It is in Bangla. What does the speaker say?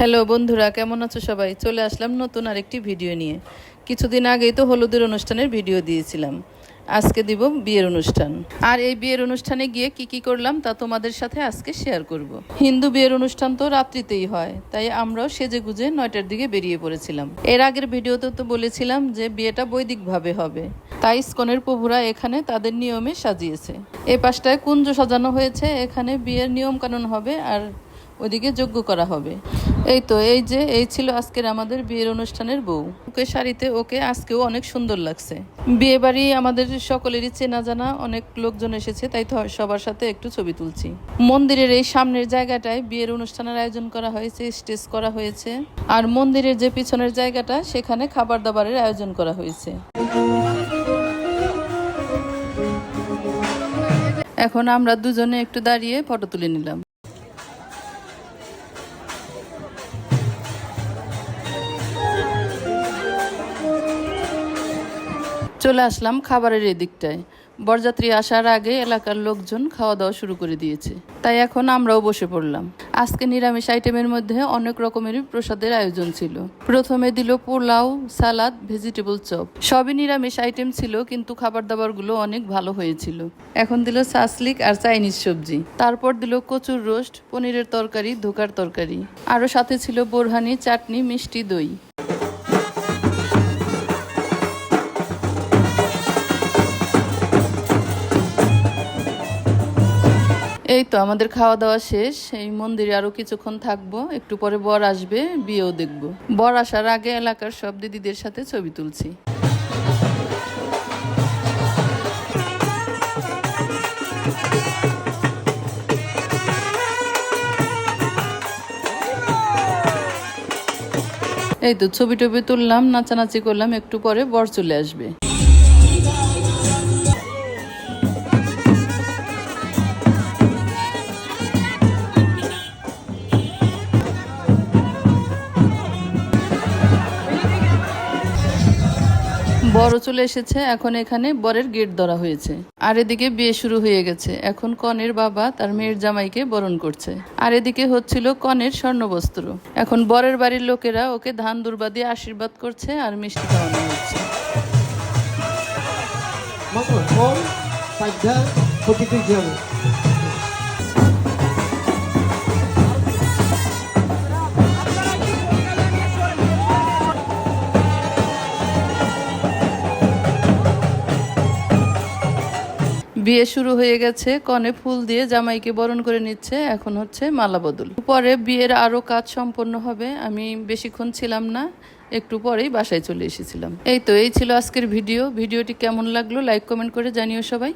হ্যালো বন্ধুরা, কেমন আছো সবাই? চলে আসলাম নতুন আরেকটি ভিডিও নিয়ে। কিছুদিন আগেই তো হলুদের অনুষ্ঠানের ভিডিও দিয়েছিলাম। আজকে দিব বিয়ের অনুষ্ঠান। আর এই বিয়ের অনুষ্ঠানে গিয়ে কি কি করলাম তা তোমাদের সাথে আজকে শেয়ার করব। হিন্দু বিয়ের অনুষ্ঠান তো রাত্রিতেই হয়, তাই আমরাও সেজে গুজে নয়টার দিকে বেরিয়ে পড়েছিলাম। এর আগের ভিডিওতে তো বলেছিলাম যে বিয়েটা বৈদিকভাবে হবে। তাই স্কনের প্রভুরা এখানে তাদের নিয়মে সাজিয়েছে। এ পাশটায় কুঞ্জ সাজানো হয়েছে, এখানে বিয়ের নিয়ম কানুন হবে আর ওইদিকে যোগ্য করা হবে। এই তো, এই যে, এই ছিল আজকের আমাদের বিয়ের অনুষ্ঠানের বউ। ওকে শাড়িতে, ওকে আজকেও অনেক সুন্দর লাগছে। বিয়ে বাড়ি আমাদের সকলেরই চেনা জানা, অনেক লোকজন এসেছে, তাই তো সবার সাথে একটু ছবি তুলছি। মন্দিরের এই সামনের জায়গাটায় বিয়ের অনুষ্ঠানের আয়োজন করা হয়েছে, স্টেজ করা হয়েছে। আর মন্দিরের যে পিছনের জায়গাটা, সেখানে খাবার দাবারের আয়োজন করা হয়েছে। এখন আমরা দুজনে একটু দাঁড়িয়ে ফটো তুলে নিলাম। চলে আসলাম খাবারের এই দিকটায় বরযাত্রী আসার আগে এলাকার লোকজন খাওয়া দাওয়া শুরু করে দিয়েছে। তাই এখন আমরাও বসে পড়লাম। আজকে নিরামিষ আইটেমের মধ্যে অনেক রকমের প্রসাদের আয়োজন ছিল। প্রথমে দিল পোলাও, সালাদ, ভেজিটেবল চপ। সবই নিরামিষ আইটেম ছিল, কিন্তু খাবার দাবারগুলো অনেক ভালো হয়েছিল। এখন দিল সাসলিক আর চাইনিজ সবজি। তারপর দিল কচুর রোস্ট, পনিরের তরকারি, ধোকার তরকারি। আরও সাথে ছিল বোরহানি, চাটনি, মিষ্টি দই। এই তো আমাদের খাওয়া দাওয়া শেষ, এই মন্দিরে আরও কিছুক্ষণ থাকব, একটু পরে বর আসবে, বিয়েও দেখব। বর আসার আগে এলাকার সব দিদিদের সাথে ছবি তুলছি। এই তো ছবি টবি তুললাম, নাচানাচি করলাম, একটু পরে বর চলে আসবে। বড় চলে এসেছে এখন এখানে বরের গেট ধরা হয়েছে। আর এদিকে বিয়ে শুরু হয়ে গেছে এখন কনের বাবা তার মেয়ের জামাইকে বরণ করছে। আর এদিকে হচ্ছিল কনের স্বর্ণবস্ত্র। এখন বরের বাড়ির লোকেরা ওকে ধান দুর্বা দিয়ে আশীর্বাদ করছে আর মিষ্টি খাওয়ানো হচ্ছে। Sadha, Putiti বিয়ে শুরু হয়ে গেছে, কনে ফুল দিয়ে জামাইকে বরণ করে নিচ্ছে, এখন হচ্ছে মালা বদল। পরে বিয়ের আরও কাজ সম্পন্ন হবে, আমি বেশিক্ষণ ছিলাম না, একটু পরেই বাসায় চলে এসেছিলাম। এই তো, এই ছিল আজকের ভিডিও। ভিডিওটি কেমন লাগল, লাইক, কমেন্ট করে জানিও সবাই।